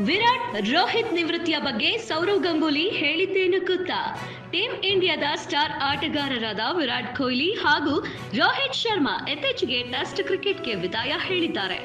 ವಿರಾಟ್ ರೋಹಿತ್ ನಿವೃತ್ತಿಯ ಬಗ್ಗೆ ಸೌರವ್ ಗಂಗೂಲಿ ಹೇಳಿದ್ದೇನು ಗೊತ್ತಾ ಟೀಂ ಇಂಡಿಯಾದ ಸ್ಟಾರ್ ಆಟಗಾರರಾದ ವಿರಾಟ್ ಕೊಹ್ಲಿ ಹಾಗೂ ರೋಹಿತ್ ಶರ್ಮಾ ಇತ್ತೀಚೆಗೆ ಟೆಸ್ಟ್ ಕ್ರಿಕೆಟ್ಗೆ ವಿದಾಯ ಹೇಳಿದ್ದಾರೆ.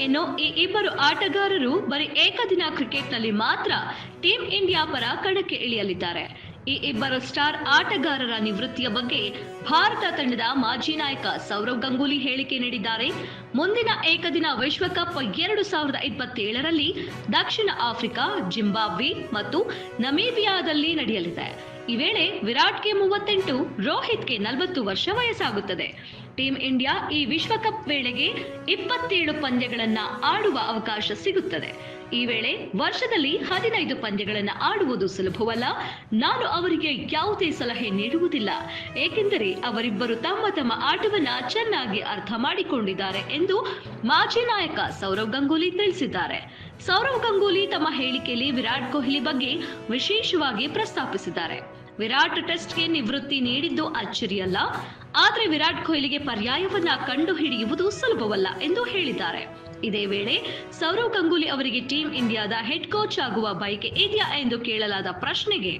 ಇನ್ನು ಈ ಇಬ್ಬರು ಆಟಗಾರರು ಬರೀ ಏಕದಿನ ಕ್ರಿಕೆಟ್ನಲ್ಲಿ ಮಾತ್ರ ಟೀಂ ಇಂಡಿಯಾ ಪರ ಕಣಕ್ಕೆ ಇಳಿಯಲಿದ್ದಾರೆ. ಈ ಇಬ್ಬರು ಸ್ಟಾರ್ ಆಟಗಾರರ ನಿವೃತ್ತಿಯ ಬಗ್ಗೆ ಭಾರತ ತಂಡದ ಮಾಜಿ ನಾಯಕ ಸೌರವ್ ಗಂಗೂಲಿ ಹೇಳಿಕೆ ನೀಡಿದ್ದಾರೆ. ಮುಂದಿನ ಏಕದಿನ ವಿಶ್ವಕಪ್ ಎರಡು ಸಾವಿರದ ಇಪ್ಪತ್ತೇಳರಲ್ಲಿ ದಕ್ಷಿಣ ಆಫ್ರಿಕಾ, ಜಿಂಬಾಬ್ವೆ ಮತ್ತು ನಮೀಬಿಯಾದಲ್ಲಿ ನಡೆಯಲಿದೆ. ಈ ವೇಳೆ ವಿರಾಟ್ಗೆ ಮೂವತ್ತೆಂಟು, ರೋಹಿತ್ಗೆ ನಲವತ್ತು ವರ್ಷ ವಯಸ್ಸಾಗುತ್ತದೆ. ಟೀಂ ಇಂಡಿಯಾ ಈ ವಿಶ್ವಕಪ್ ವೇಳೆಗೆ ಇಪ್ಪತ್ತೇಳು ಪಂದ್ಯಗಳನ್ನು ಆಡುವ ಅವಕಾಶ ಸಿಗುತ್ತದೆ. ಈ ವೇಳೆ ವರ್ಷದಲ್ಲಿ ಹದಿನೈದು ಪಂದ್ಯಗಳನ್ನು ಆಡುವುದು ಸುಲಭವಲ್ಲ. ನಾನು ಅವರಿಗೆ ಯಾವುದೇ ಸಲಹೆ ನೀಡುವುದಿಲ್ಲ. ಏಕೆಂದರೆ ಅವರಿಬ್ಬರು ತಮ್ಮ ತಮ್ಮ ಆಟವನ್ನ ಚೆನ್ನಾಗಿ ಅರ್ಥ ಮಾಡಿಕೊಂಡಿದ್ದಾರೆ ಎಂದು ಮಾಜಿ ನಾಯಕ ಸೌರವ್ ಗಂಗೂಲಿ ತಿಳಿಸಿದ್ದಾರೆ. ಸೌರವ್ ಗಂಗೂಲಿ ತಮ್ಮ ಹೇಳಿಕೆಯಲ್ಲಿ ವಿರಾಟ್ ಕೊಹ್ಲಿ ಬಗ್ಗೆ ವಿಶೇಷವಾಗಿ ಪ್ರಸ್ತಾಪಿಸಿದ್ದಾರೆ. ವಿರಾಟ್ ಟೆಸ್ಟ್ಗೆ ನಿವೃತ್ತಿ ನೀಡಿದ್ದು ಅಚ್ಚರಿಯಲ್ಲ. ಆದರೆ ವಿರಾಟ್ ಕೊಹ್ಲಿಗೆ ಪರ್ಯಾಯವನ್ನ ಕಂಡುಹಿಡಿಯುವುದು ಸುಲಭವಲ್ಲ ಎಂದು ಹೇಳಿದ್ದಾರೆ. ಇದೇ ವೇಳೆ ಸೌರವ್ ಗಂಗೂಲಿ ಅವರಿಗೆ ಟೀಂ ಇಂಡಿಯಾದ ಹೆಡ್ ಕೋಚ್ ಆಗುವ ಬಯಕೆ ಇದೆಯಾ ಎಂದು ಕೇಳಲಾದ ಪ್ರಶ್ನೆಗೆ,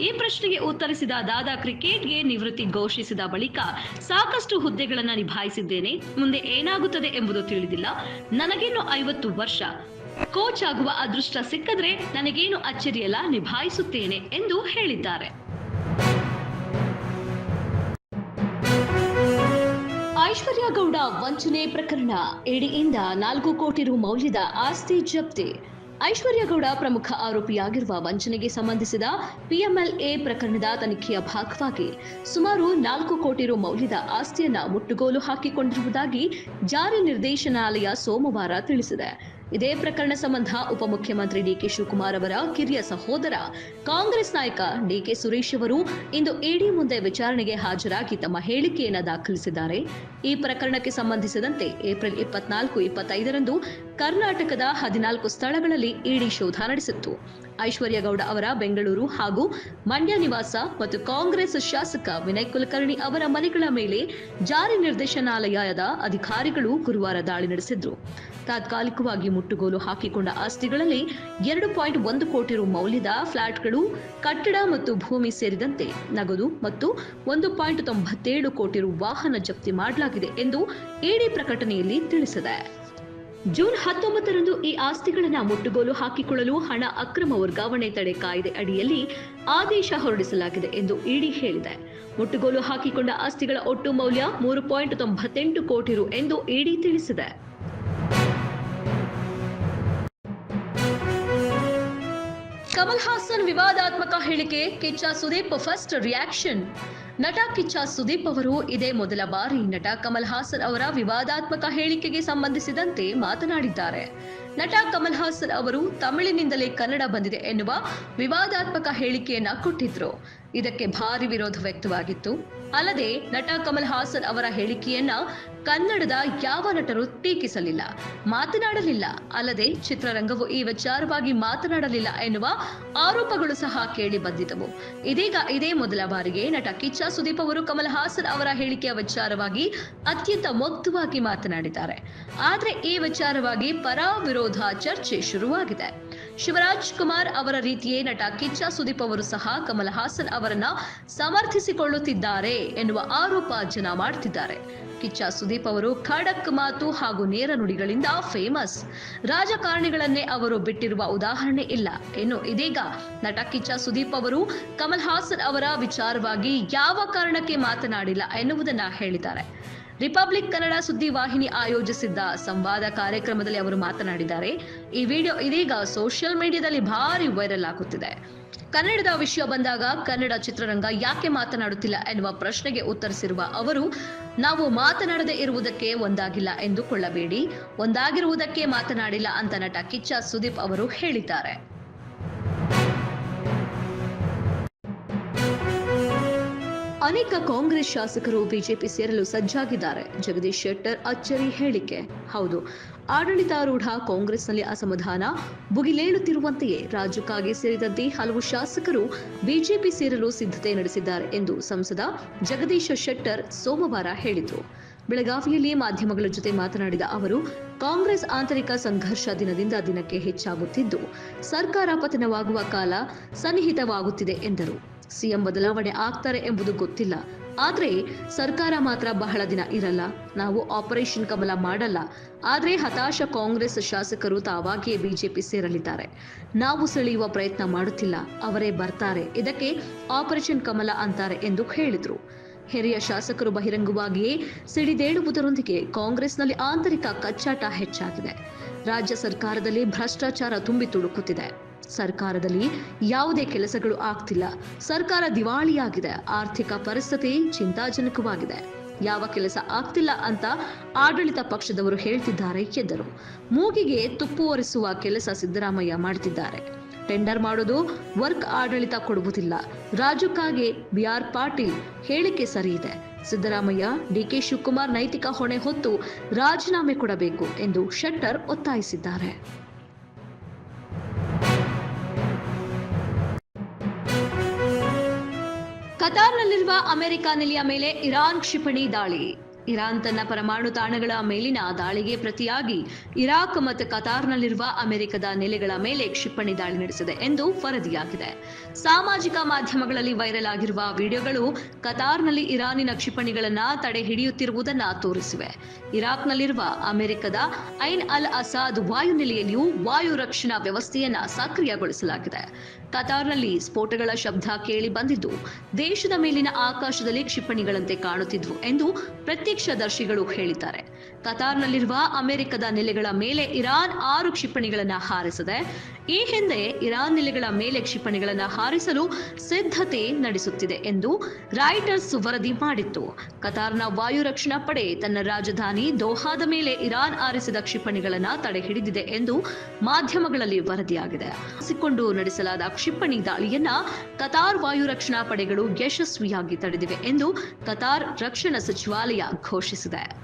ಈ ಪ್ರಶ್ನೆಗೆ ಉತ್ತರಿಸಿದ ದಾದಾ ಕ್ರಿಕೆಟ್ಗೆ ನಿವೃತ್ತಿ ಘೋಷಿಸಿದ ಬಳಿಕ ಸಾಕಷ್ಟು ಹುದ್ದೆಗಳನ್ನು ನಿಭಾಯಿಸಿದ್ದೇನೆ. ಮುಂದೆ ಏನಾಗುತ್ತದೆ ಎಂಬುದು ತಿಳಿದಿಲ್ಲ. ನನಗೇನು ಐವತ್ತು ವರ್ಷ. ಕೋಚ್ ಆಗುವ ಅದೃಷ್ಟ ಸಿಕ್ಕದ್ರೆ ನನಗೇನು ಅಚ್ಚರಿಯಲ್ಲ, ನಿಭಾಯಿಸುತ್ತೇನೆ ಎಂದು ಹೇಳಿದ್ದಾರೆ. ಐಶ್ವರ್ಯ ಗೌಡ ವಂಚನೆ ಪ್ರಕರಣ. ಇಡಿಯಿಂದ ನಾಲ್ಕು ಕೋಟಿ ರು ಮೌಲ್ಯದ ಆಸ್ತಿ ಜಪ್ತಿ. ಐಶ್ವರ್ಯ ಗೌಡ ಪ್ರಮುಖ ಆರೋಪಿಯಾಗಿರುವ ವಂಚನೆಗೆ ಸಂಬಂಧಿಸಿದ ಪಿಎಂಎಲ್ಎ ಪ್ರಕರಣದ ತನಿಖೆಯ ಭಾಗವಾಗಿ ಸುಮಾರು ನಾಲ್ಕು ಕೋಟಿ ರು ಮೌಲ್ಯದ ಆಸ್ತಿಯನ್ನು ಮುಟ್ಟುಗೋಲು ಹಾಕಿಕೊಂಡಿರುವುದಾಗಿ ಜಾರಿ ನಿರ್ದೇಶನಾಲಯ ಸೋಮವಾರ ತಿಳಿಸಿದೆ. ಇದೇ ಪ್ರಕರಣ ಸಂಬಂಧ ಉಪಮುಖ್ಯಮಂತ್ರಿ ಡಿಕೆ ಶಿವಕುಮಾರ್ ಅವರ ಕಿರಿಯ ಸಹೋದರ ಕಾಂಗ್ರೆಸ್ ನಾಯಕ ಡಿಕೆ ಸುರೇಶ್ ಅವರು ಇಂದು ಇಡಿ ಮುಂದೆ ವಿಚಾರಣೆಗೆ ಹಾಜರಾಗಿ ತಮ್ಮ ಹೇಳಿಕೆಯನ್ನು ದಾಖಲಿಸಿದ್ದಾರೆ. ಈ ಪ್ರಕರಣಕ್ಕೆ ಸಂಬಂಧಿಸಿದಂತೆ ಏಪ್ರಿಲ್ ಇಪ್ಪತ್ನಾಲ್ಕು, ಇಪ್ಪತ್ತೈದರಂದು ಕರ್ನಾಟಕದ ಹದಿನಾಲ್ಕು ಸ್ಥಳಗಳಲ್ಲಿ ಇಡಿ ಶೋಧ ನಡೆಸಿತ್ತು. ಐಶ್ವರ್ಯ ಗೌಡ ಅವರ ಬೆಂಗಳೂರು ಹಾಗೂ ಮಂಡ್ಯ ನಿವಾಸ ಮತ್ತು ಕಾಂಗ್ರೆಸ್ ಶಾಸಕ ವಿನಯ್ ಕುಲಕರ್ಣಿ ಅವರ ಮನೆಗಳ ಮೇಲೆ ಜಾರಿ ನಿರ್ದೇಶನಾಲಯದ ಅಧಿಕಾರಿಗಳು ಗುರುವಾರ ದಾಳಿ ನಡೆಸಿದ್ರು. ತಾತ್ಕಾಲಿಕವಾಗಿ ಮುಟ್ಟುಗೋಲು ಹಾಕಿಕೊಂಡ ಆಸ್ತಿಗಳಲ್ಲಿ ಎರಡು ಪಾಯಿಂಟ್ ಒಂದು ಕೋಟಿ ರು ಮೌಲ್ಯದ ಫ್ಲಾಟ್ಗಳು, ಕಟ್ಟಡ ಮತ್ತು ಭೂಮಿ ಸೇರಿದಂತೆ ನಗದು ಮತ್ತು ಒಂದು ಪಾಯಿಂಟ್ ತೊಂಬತ್ತೇಳು ಕೋಟಿ ರು ವಾಹನ ಜಪ್ತಿ ಮಾಡಲಾಗಿದೆ ಎಂದು ಇಡಿ ಪ್ರಕಟಣೆಯಲ್ಲಿ ತಿಳಿಸಿದೆ. ಜೂನ್ ಹತ್ತೊಂಬತ್ತರಂದು ಈ ಆಸ್ತಿಗಳನ್ನು ಮುಟ್ಟುಗೋಲು ಹಾಕಿಕೊಳ್ಳಲು ಹಣ ಅಕ್ರಮ ವರ್ಗಾವಣೆ ತಡೆ ಕಾಯ್ದೆ ಅಡಿಯಲ್ಲಿ ಆದೇಶ ಹೊರಡಿಸಲಾಗಿದೆ ಎಂದು ಇಡಿ ಹೇಳಿದೆ. ಮುಟ್ಟುಗೋಲು ಹಾಕಿಕೊಂಡ ಆಸ್ತಿಗಳ ಒಟ್ಟು ಮೌಲ್ಯ ಮೂರು ಪಾಯಿಂಟ್ ತೊಂಬತ್ತೆಂಟು ಕೋಟಿ ರು ಎಂದು ಇಡಿ ತಿಳಿಸಿದೆ. ಕಮಲ್ ಹಾಸನ್ ವಿವಾದಾತ್ಮಕ ಹೇಳಿಕೆ, ಕಿಚ್ಚ ಸುದೀಪ್ ಫಸ್ಟ್ ರಿಯಾಕ್ಷನ್. ನಟ ಕಿಚ್ಚ ಸುದೀಪ್ ಅವರು ಇದೇ ಮೊದಲ ಬಾರಿ ನಟ ಕಮಲ್ ಹಾಸನ್ ಅವರ ವಿವಾದಾತ್ಮಕ ಹೇಳಿಕೆಗೆ ಸಂಬಂಧಿಸಿದಂತೆ ಮಾತನಾಡಿದ್ದಾರೆ. ನಟ ಕಮಲ್ ಹಾಸನ್ ಅವರು ತಮಿಳಿನಿಂದಲೇ ಕನ್ನಡ ಬಂದಿದೆ ಎನ್ನುವ ವಿವಾದಾತ್ಮಕ ಹೇಳಿಕೆಯನ್ನ ಕೊಟ್ಟಿದ್ರು. ಇದಕ್ಕೆ ಭಾರಿ ವಿರೋಧ ವ್ಯಕ್ತವಾಗಿತ್ತು. ಅಲ್ಲದೆ ನಟ ಕಮಲ್ ಹಾಸನ್ ಅವರ ಹೇಳಿಕೆಯನ್ನ ಕನ್ನಡದ ಯಾವ ನಟರು ಟೀಕಿಸಲಿಲ್ಲ, ಮಾತನಾಡಲಿಲ್ಲ. ಅಲ್ಲದೆ ಚಿತ್ರರಂಗವು ಈ ವಿಚಾರವಾಗಿ ಮಾತನಾಡಲಿಲ್ಲ ಎನ್ನುವ ಆರೋಪಗಳು ಸಹ ಕೇಳಿ ಬಂದಿದ್ದವು. ಇದೀಗ ಇದೇ ಮೊದಲ ಬಾರಿಗೆ ನಟ ಕಿಚ್ಚ ಸುದೀಪ್ ಅವರು ಕಮಲ್ ಹಾಸನ್ ಅವರ ಹೇಳಿಕೆಯ ವಿಚಾರವಾಗಿ ಅತ್ಯಂತ ಮುಕ್ತವಾಗಿ ಮಾತನಾಡಿದ್ದಾರೆ. ಆದ್ರೆ ಈ ವಿಚಾರವಾಗಿ ಪರ ವಿರೋಧ ಚರ್ಚೆ ಶುರುವಾಗಿದೆ. ಶಿವರಾಜ್ ಕುಮಾರ್ ಅವರ ರೀತಿಯೇ ನಟ ಕಿಚ್ಚ ಸುದೀಪ್ ಅವರು ಸಹ ಕಮಲ್ ಹಾಸನ್ ಅವರನ್ನ ಸಮರ್ಥಿಸಿಕೊಳ್ಳುತ್ತಿದ್ದಾರೆ ಎನ್ನುವ ಆರೋಪ ಜನ ಮಾಡ್ತಿದ್ದಾರೆ. ಕಿಚ್ಚ ಸುದೀಪ್ ಅವರು ಖಡಕ್ ಮಾತು ಹಾಗೂ ನೇರ ನುಡಿಗಳಿಂದ ಫೇಮಸ್. ರಾಜಕಾರಣಿಗಳನ್ನೇ ಅವರು ಬಿಟ್ಟಿರುವ ಉದಾಹರಣೆ ಇಲ್ಲ. ಇನ್ನು ಇದೀಗ ನಟ ಕಿಚ್ಚ ಸುದೀಪ್ ಅವರು ಕಮಲ್ ಹಾಸನ್ ಅವರ ವಿಚಾರವಾಗಿ ಯಾವ ಕಾರಣಕ್ಕೆ ಮಾತನಾಡಿಲ್ಲ ಎನ್ನುವುದನ್ನ ಹೇಳಿದ್ದಾರೆ. ರಿಪಬ್ಲಿಕ್ ಕನ್ನಡ ಸುದ್ದಿ ವಾಹಿನಿ ಆಯೋಜಿಸಿದ್ದ ಸಂವಾದ ಕಾರ್ಯಕ್ರಮದಲ್ಲಿ ಅವರು ಮಾತನಾಡಿದ್ದಾರೆ. ಈ ವಿಡಿಯೋ ಇದೀಗ ಸೋಷಿಯಲ್ ಮೀಡಿಯಾದಲ್ಲಿ ಭಾರಿ ವೈರಲ್ ಆಗುತ್ತಿದೆ. ಕನ್ನಡದ ವಿಷಯ ಬಂದಾಗ ಕನ್ನಡ ಚಿತ್ರರಂಗ ಯಾಕೆ ಮಾತನಾಡುತ್ತಿಲ್ಲ ಎನ್ನುವ ಪ್ರಶ್ನೆಗೆ ಉತ್ತರಿಸಿರುವ ಅವರು, ನಾವು ಮಾತನಾಡದೇ ಇರುವುದಕ್ಕೆ ಒಂದಾಗಿಲ್ಲ ಎಂದುಕೊಳ್ಳಬೇಡಿ. ಒಂದಾಗಿರುವುದಕ್ಕೆ ಮಾತನಾಡಿಲ್ಲ ಅಂತ ನಟ ಕಿಚ್ಚ ಸುದೀಪ್ ಅವರು ಹೇಳಿದ್ದಾರೆ. ಅನೇಕ ಕಾಂಗ್ರೆಸ್ ಶಾಸಕರು ಬಿಜೆಪಿ ಸೇರಲು ಸಜ್ಜಾಗಿದ್ದಾರೆ. ಜಗದೀಶ್ ಶೆಟ್ಟರ್ ಅಚ್ಚರಿ ಹೇಳಿಕೆ. ಹೌದು, ಆಡಳಿತಾರೂಢ ಕಾಂಗ್ರೆಸ್ನಲ್ಲಿ ಅಸಮಾಧಾನ. ಭುಗಿಲೇಳುತ್ತಿರುವಂತೆಯೇ ರಾಜ್ಯಕ್ಕಾಗಿ ಸೇರಿದಂತೆ ಹಲವು ಶಾಸಕರು ಬಿಜೆಪಿ ಸೇರಲು ಸಿದ್ಧತೆ ನಡೆಸಿದ್ದಾರೆ ಎಂದು ಸಂಸದ ಜಗದೀಶ ಶೆಟ್ಟರ್ ಸೋಮವಾರ ಹೇಳಿದರು. ಬೆಳಗಾವಿಯಲ್ಲಿ ಮಾಧ್ಯಮಗಳ ಜೊತೆ ಮಾತನಾಡಿದ ಅವರು, ಕಾಂಗ್ರೆಸ್ ಆಂತರಿಕ ಸಂಘರ್ಷ ದಿನದಿಂದ ದಿನಕ್ಕೆ ಹೆಚ್ಚಾಗುತ್ತಿದ್ದು, ಸರ್ಕಾರ ಪತನವಾಗುವ ಕಾಲ ಸನ್ನಿಹಿತವಾಗುತ್ತಿದೆ ಎಂದರು. ಸಿಎಂ ಬದಲಾವಣೆ ಆಗ್ತಾರೆ ಎಂಬುದು ಗೊತ್ತಿಲ್ಲ. ಆದ್ರೆ ಸರ್ಕಾರ ಮಾತ್ರ ಬಹಳ ದಿನ ಇರಲ್ಲ. ನಾವು ಆಪರೇಷನ್ ಕಮಲ ಮಾಡಲ್ಲ. ಆದ್ರೆ ಹತಾಶ ಕಾಂಗ್ರೆಸ್ ಶಾಸಕರು ತಾವಾಗಿಯೇ ಬಿಜೆಪಿ ಸೇರಲಿದ್ದಾರೆ. ನಾವು ಸೆಳೆಯುವ ಪ್ರಯತ್ನ ಮಾಡುತ್ತಿಲ್ಲ. ಅವರೇ ಬರ್ತಾರೆ. ಇದಕ್ಕೆ ಆಪರೇಷನ್ ಕಮಲ ಅಂತಾರೆ ಎಂದು ಹೇಳಿದ್ರು. ಹಿರಿಯ ಶಾಸಕರು ಬಹಿರಂಗವಾಗಿಯೇ ಸಿಡಿದೇಳುವುದರೊಂದಿಗೆ ಕಾಂಗ್ರೆಸ್ನಲ್ಲಿ ಆಂತರಿಕ ಕಚ್ಚಾಟ ಹೆಚ್ಚಾಗಿದೆ. ರಾಜ್ಯ ಸರ್ಕಾರದಲ್ಲಿ ಭ್ರಷ್ಟಾಚಾರ ತುಂಬಿ ತುಳುಕುತ್ತಿದೆ. ಸರ್ಕಾರದಲ್ಲಿ ಯಾವುದೇ ಕೆಲಸಗಳು ಆಗ್ತಿಲ್ಲ. ಸರ್ಕಾರ ದಿವಾಳಿಯಾಗಿದೆ. ಆರ್ಥಿಕ ಪರಿಸ್ಥಿತಿ ಚಿಂತಾಜನಕವಾಗಿದೆ. ಯಾವ ಕೆಲಸ ಆಗ್ತಿಲ್ಲ ಅಂತ ಆಡಳಿತ ಪಕ್ಷದವರು ಹೇಳ್ತಿದ್ದಾರೆ ಎಂದರು. ಮೂಗಿಗೆ ತುಪ್ಪು ಒರೆಸುವ ಕೆಲಸ ಸಿದ್ದರಾಮಯ್ಯ ಮಾಡ್ತಿದ್ದಾರೆ. ಟೆಂಡರ್ ಮಾಡೋದು ವರ್ಕ್ ಆಡಳಿತ ಕೊಡುವುದಿಲ್ಲ. ರಾಜುಕಾಗೆ ಬಿಆರ್ ಪಾಟೀಲ್ ಹೇಳಿಕೆ ಸರಿ ಇದೆ. ಸಿದ್ದರಾಮಯ್ಯ, ಡಿಕೆ ಶಿವಕುಮಾರ್ ನೈತಿಕ ಹೊಣೆ ಹೊತ್ತು ರಾಜೀನಾಮೆ ಕೊಡಬೇಕು ಎಂದು ಶೆಟ್ಟರ್ ಒತ್ತಾಯಿಸಿದ್ದಾರೆ. ಕತಾರ್ನಲ್ಲಿರುವ ಅಮೆರಿಕ ನೆಲೆಯ ಮೇಲೆ ಇರಾನ್ ಕ್ಷಿಪಣಿ ದಾಳಿ. ಇರಾನ್ ತನ್ನ ಪರಮಾಣು ತಾಣಗಳ ಮೇಲಿನ ದಾಳಿಗೆ ಪ್ರತಿಯಾಗಿ ಇರಾಕ್ ಮತ್ತು ಕತಾರ್ನಲ್ಲಿರುವ ಅಮೆರಿಕದ ನೆಲೆಗಳ ಮೇಲೆ ಕ್ಷಿಪಣಿ ದಾಳಿ ನಡೆಸಿದೆ ಎಂದು ವರದಿಯಾಗಿದೆ. ಸಾಮಾಜಿಕ ಮಾಧ್ಯಮಗಳಲ್ಲಿ ವೈರಲ್ ಆಗಿರುವ ವಿಡಿಯೋಗಳು ಕತಾರ್ನಲ್ಲಿ ಇರಾನಿನ ಕ್ಷಿಪಣಿಗಳನ್ನ ತಡೆ ಹಿಡಿಯುತ್ತಿರುವುದನ್ನ ತೋರಿಸಿವೆ. ಇರಾಕ್ನಲ್ಲಿರುವ ಅಮೆರಿಕದ ಐನ್ ಅಲ್ ಅಸಾದ್ ವಾಯುನೆಲೆಯಲ್ಲಿಯೂ ವಾಯು ರಕ್ಷಣಾ ವ್ಯವಸ್ಥೆಯನ್ನ ಸಕ್ರಿಯಗೊಳಿಸಲಾಗಿದೆ. ಕತಾರ್ನಲ್ಲಿ ಸ್ಫೋಟಗಳ ಶಬ್ದ ಕೇಳಿ ಬಂದಿದ್ದು, ದೇಶದ ಮೇಲಿನ ಆಕಾಶದಲ್ಲಿ ಕ್ಷಿಪಣಿಗಳಂತೆ ಕಾಣುತ್ತಿದ್ವು ಎಂದು ಪ್ರತ್ಯಕ್ಷದರ್ಶಿಗಳು ಹೇಳಿದ್ದಾರೆ. ಕತಾರ್ನಲ್ಲಿರುವ ಅಮೆರಿಕದ ನೆಲೆಗಳ ಮೇಲೆ ಇರಾನ್ ಆರು ಕ್ಷಿಪಣಿಗಳನ್ನು ಹಾರಿಸಿದೆ. ಈ ಹಿಂದೆ ಇರಾನ್ ನೆಲೆಗಳ ಮೇಲೆ ಕ್ಷಿಪಣಿಗಳನ್ನು ಹಾರಿಸಲು ಸಿದ್ಧತೆ ನಡೆಸುತ್ತಿದೆ ಎಂದು ರಾಯ್ಟರ್ಸ್ ವರದಿ ಮಾಡಿತ್ತು. ಕತಾರ್ನ ವಾಯು ರಕ್ಷಣಾ ಪಡೆ ತನ್ನ ರಾಜಧಾನಿ ದೋಹಾದ ಮೇಲೆ ಇರಾನ್ ಆರಿಸಿದ ಕ್ಷಿಪಣಿಗಳನ್ನು ತಡೆ ಹಿಡಿದಿದೆ ಎಂದು ಮಾಧ್ಯಮಗಳಲ್ಲಿ ವರದಿಯಾಗಿದೆ. ಹಸಿಕೊಂಡು ನಡೆಸಲಾದ ಕ್ಷಿಪಣಿ ದಾಳಿಯನ್ನ ಕತಾರ್ ವಾಯು ರಕ್ಷಣಾ ಪಡೆಗಳು ಯಶಸ್ವಿಯಾಗಿ ತಡೆದಿವೆ ಎಂದು ಕತಾರ್ ರಕ್ಷಣಾ ಸಚಿವಾಲಯ ಘೋಷಿಸಿದೆ.